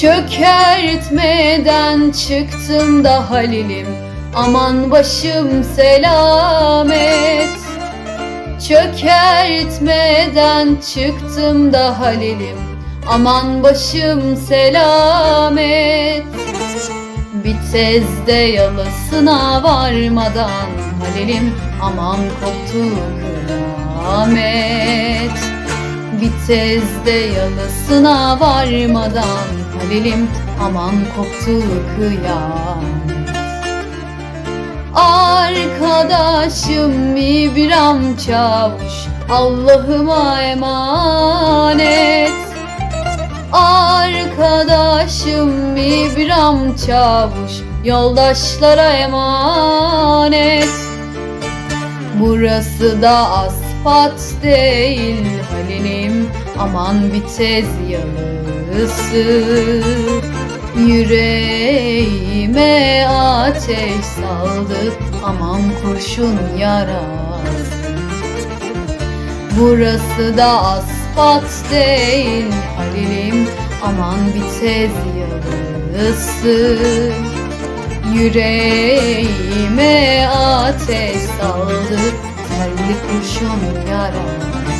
Çökertmeden çıktım da Halil'im. Aman başım selamet. Çökertmeden çıktım da Halil'im. Aman başım selamet. Bir tezde yalasına varmadan Halil'im aman koptu kıyamet Bir tezde yalasına varmadan Halil'im aman koptu kıyamet Arkadaşım İbrahim Çavuş Allah'ıma emanet. Arkadaşım İbrahim Çavuş Yoldaşlara emanet. Burası da asfalt değil Halil'im Aman bir tez yalısı Yüreğime ateş saldı. Aman kurşun yarası. Burası da asfalt değil Halil'im. Aman bir tez yarısı Yüreğime ateş saldı. Telli kurşun yarası